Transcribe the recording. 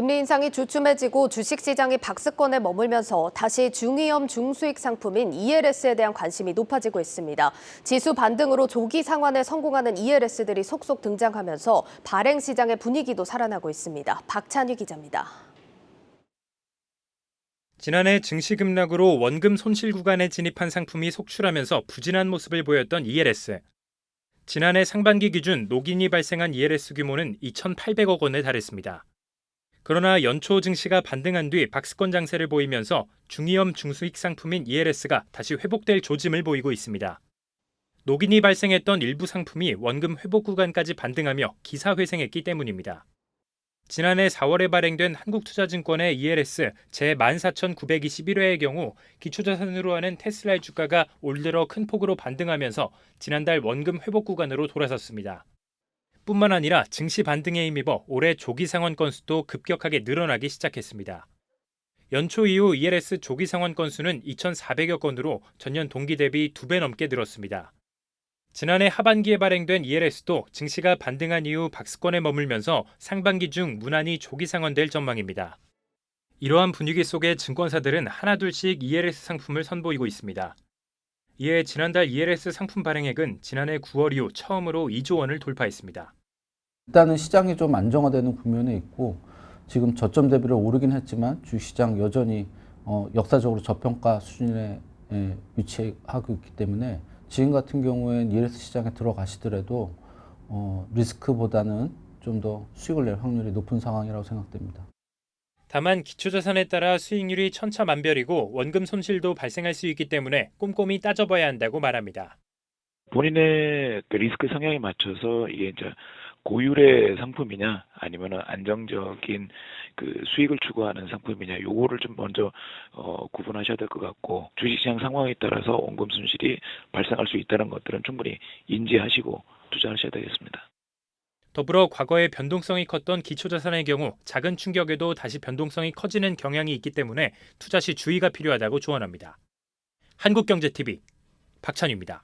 금리 인상이 주춤해지고 주식시장이 박스권에 머물면서 다시 중위험 중수익 상품인 ELS에 대한 관심이 높아지고 있습니다. 지수 반등으로 조기 상환에 성공하는 ELS들이 속속 등장하면서 발행 시장의 분위기도 살아나고 있습니다. 박찬휘 기자입니다. 지난해 증시 급락으로 원금 손실 구간에 진입한 상품이 속출하면서 부진한 모습을 보였던 ELS. 지난해 상반기 기준 녹인이 발생한 ELS 규모는 2,800억 원에 달했습니다. 그러나 연초 증시가 반등한 뒤 박스권 장세를 보이면서 중위험 중수익 상품인 ELS가 다시 회복될 조짐을 보이고 있습니다. 녹인이 발생했던 일부 상품이 원금 회복 구간까지 반등하며 기사 회생했기 때문입니다. 지난해 4월에 발행된 한국투자증권의 ELS 제14921회의 경우 기초자산으로 하는 테슬라의 주가가 올 들어 큰 폭으로 반등하면서 지난달 원금 회복 구간으로 돌아섰습니다. 뿐만 아니라 증시 반등에 힘입어 올해 조기 상환 건수도 급격하게 늘어나기 시작했습니다. 연초 이후 ELS 조기 상환 건수는 2,400여 건으로 전년 동기 대비 2배 넘게 늘었습니다. 지난해 하반기에 발행된 ELS도 증시가 반등한 이후 박스권에 머물면서 상반기 중 무난히 조기 상환될 전망입니다. 이러한 분위기 속에 증권사들은 하나둘씩 ELS 상품을 선보이고 있습니다. 이에 지난달 ELS 상품 발행액은 지난해 9월 이후 처음으로 2조 원을 돌파했습니다. 일단은 시장이 좀 안정화되는 국면에 있고 지금 저점 대비로 오르긴 했지만 주시장 여전히 어, 역사적으로 저평가 수준에 예, 위치하고 있기 때문에 지금 같은 경우엔 ELS 시장에 들어가시더라도 어, 리스크보다는 좀 더 수익을 낼 확률이 높은 상황이라고 생각됩니다. 다만 기초자산에 따라 수익률이 천차만별이고 원금 손실도 발생할 수 있기 때문에 꼼꼼히 따져봐야 한다고 말합니다. 본인의 그 리스크 성향에 맞춰서 이게 이제 고율의 상품이냐 아니면 안정적인 그 수익을 추구하는 상품이냐 요거를 좀 먼저 어, 구분하셔야 될 것 같고 주식시장 상황에 따라서 원금 손실이 발생할 수 있다는 것들은 충분히 인지하시고 투자하셔야 되겠습니다. 더불어 과거에 변동성이 컸던 기초자산의 경우 작은 충격에도 다시 변동성이 커지는 경향이 있기 때문에 투자 시 주의가 필요하다고 조언합니다. 한국경제TV 박찬유입니다.